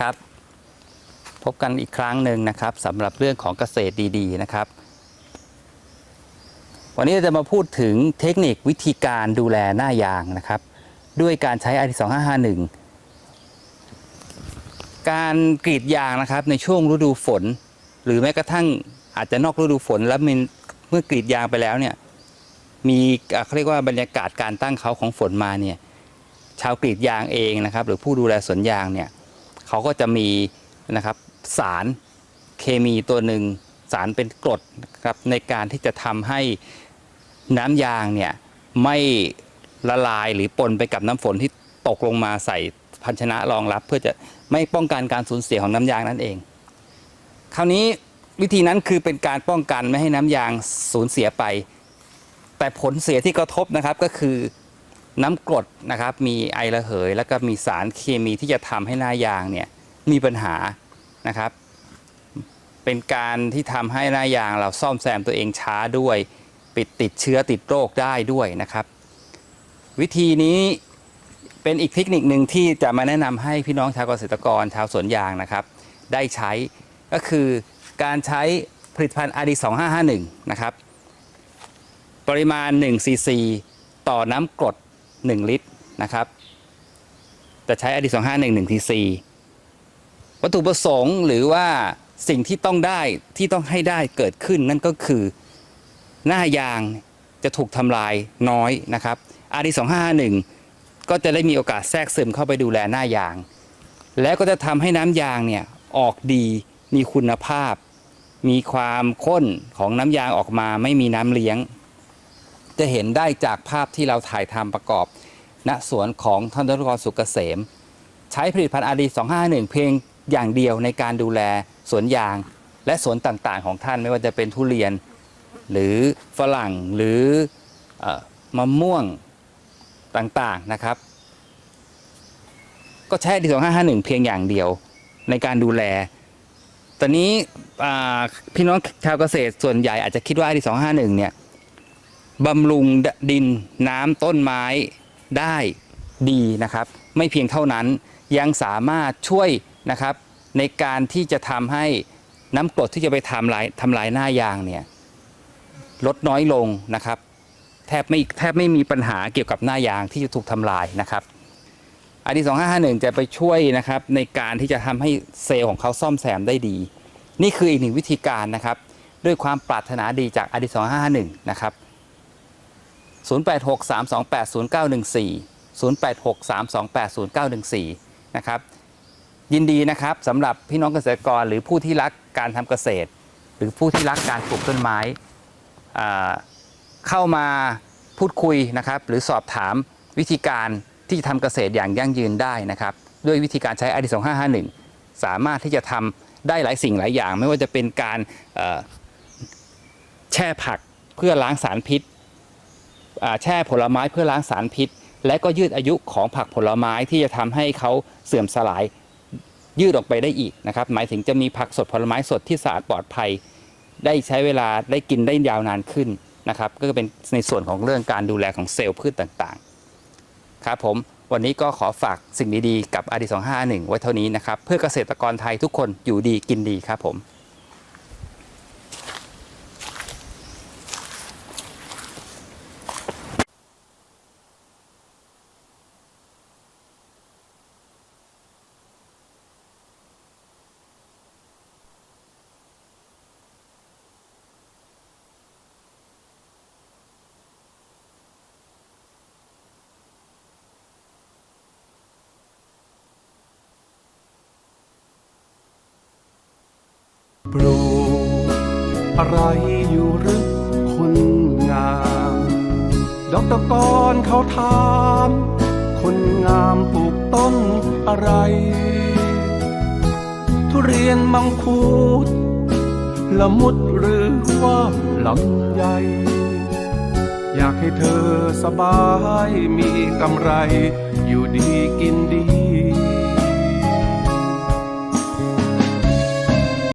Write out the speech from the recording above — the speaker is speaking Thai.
ครับ พบกันอีกครั้งหนึ่งนะครับสำหรับเรื่องของเกษตรดีๆนะครับ วันนี้จะมาพูดถึงเทคนิควิธีการดูแลหน้ายางนะครับ ด้วยการใช้ i 2 5 5 1การกรีดยางนะครับในช่วงฤดูฝน หรือแม้กระทั่งอาจจะนอกฤดูฝนแล้วเมื่อกรีดยางไปแล้วเนี่ยมีเขาเรียกว่าบรรยากาศการตั้งเขาของฝนมาเนี่ยชาวกรีดยางเองนะครับ หรือผู้ดูแลสวนยางเนี่ย เขาก็จะมีนะครับสารเคมีตัวหนึ่งสารเป็นกรดครับในการที่จะทำให้น้ำยางเนี่ยไม่ละลายหรือปนไปกับน้ำฝนที่ตกลงมาใส่ภาชนะรองรับ เพื่อจะไม่ป้องกันการสูญเสียของน้ำยางนั่นเอง คราวนี้วิธีนั้นคือเป็นการป้องกันไม่ให้น้ำยางสูญเสียไป แต่ผลเสียที่กระทบนะครับก็คือ น้ำกรดนะครับมีไอระเหย แล้วก็มีสารเคมีที่จะทำให้หน้ายางเนี่ยมีปัญหานะครับ เป็นการที่ทำให้หน้ายางเราซ่อมแซมตัวเองช้าด้วยปิดติดเชื้อติดโรคได้ด้วยนะครับ วิธีนี้เป็นอีกเทคนิคหนึ่งที่จะมาแนะนำให้พี่น้องชาวเกษตรกรชาวสวนยางนะครับ ได้ใช้ก็คือการใช้ผลิตภัณฑ์ RD 2551 นะครับ ปริมาณ1ซีซีต่อน้ำกรด 1 ลิตรนะครับจะใช้ RD 251 1ซีซีวัตถุประสงค์หรือว่าสิ่งที่ต้องได้ที่ต้องให้ได้เกิดขึ้นนั่นก็คือหน้ายางจะถูกทำลายน้อยนะครับ RD 251ก็จะได้มีโอกาสแทรกซึมเข้าไปดูแลหน้ายาง แล้วก็จะทำให้น้ำยางเนี่ยออกดีมีคุณภาพ มีความข้นของน้ำยางออกมาไม่มีน้ำเลี้ยง จะเห็นได้จากภาพที่เราถ่ายทำประกอบ ณสวนของท่านดรสุกเกษม ใช้ผลิตภัณฑ์อารี251 เพียงอย่างเดียวในการดูแลสวนยาง และสวนต่างๆ ของท่านไม่ว่าจะเป็นทุเรียน หรือฝรั่งหรืออมะม่วงต่างๆนะครับ ก็ใช้ดี2551 เพียงอย่างเดียวในการดูแล ตอนนี้พี่น้องชาวเกษตรส่วนใหญ่อาจจะคิดว่าดี251เนี่ย บำรุงดินน้ำต้นไม้ได้ดีนะครับ ไม่เพียงเท่านั้นยังสามารถช่วยนะครับ ในการที่จะทำให้น้ำกรดที่จะไปทำลายทำลายหน้ายางเนี่ยลดน้อยลงนะครับ แทบไม่แทบไม่มีปัญหาเกี่ยวกับหน้ายางที่จะถูกทำลายนะครับอันที่2551 จะไปช่วยนะครับในการที่จะทำให้เซลล์ของเขาซ่อมแซมได้ดี นี่คืออีกหนึ่งวิธีการนะครับ ด้วยความปรารถนาดีจากอดี2551 นะครับ 0863280914 0863280914 นะครับ ยินดีนะครับสำหรับพี่น้องเกษตรกรหรือผู้ที่รักการทำเกษตร หรือผู้ที่รักการปลูกต้นไม้เข้ามาพูดคุยนะครับ หรือสอบถามวิธีการที่จะทำเกษตรอย่างยั่งยืนได้นะครับ ด้วยวิธีการใช้อดี2551 สามารถที่จะทำได้หลายสิ่งหลายอย่าง ไม่ว่าจะเป็นการแช่ผักเพื่อล้างสารพิษ แช่ผลไม้เพื่อล้างสารพิษ และก็ยืดอายุของผักผลไม้ที่จะทำให้เขาเสื่อมสลายยืดออกไปได้อีกนะครับหมายถึงจะมีผักสดผลไม้สดที่สะอาดปลอดภัย ได้ใช้เวลาได้กินได้ยาวนานขึ้นนะครับก็เป็นในส่วนของเรื่องการดูแลของเซลล์พืชต่างๆครับผมวันนี้ก็ขอฝากสิ่งดีๆ กับอดี251ไว้เท่านี้นะครับ เพื่อเกษตรกรไทยทุกคนอยู่ดีกินดีครับผม ลูกอะไรอยู่หรือคนงามดอกตะกอนเขาถามคนงามปลูกต้นอะไร ทุเรียนมังคุดละมุดหรือว่าลำไยอยากให้เธอสบายมีกำไร อยู่ดีกินดี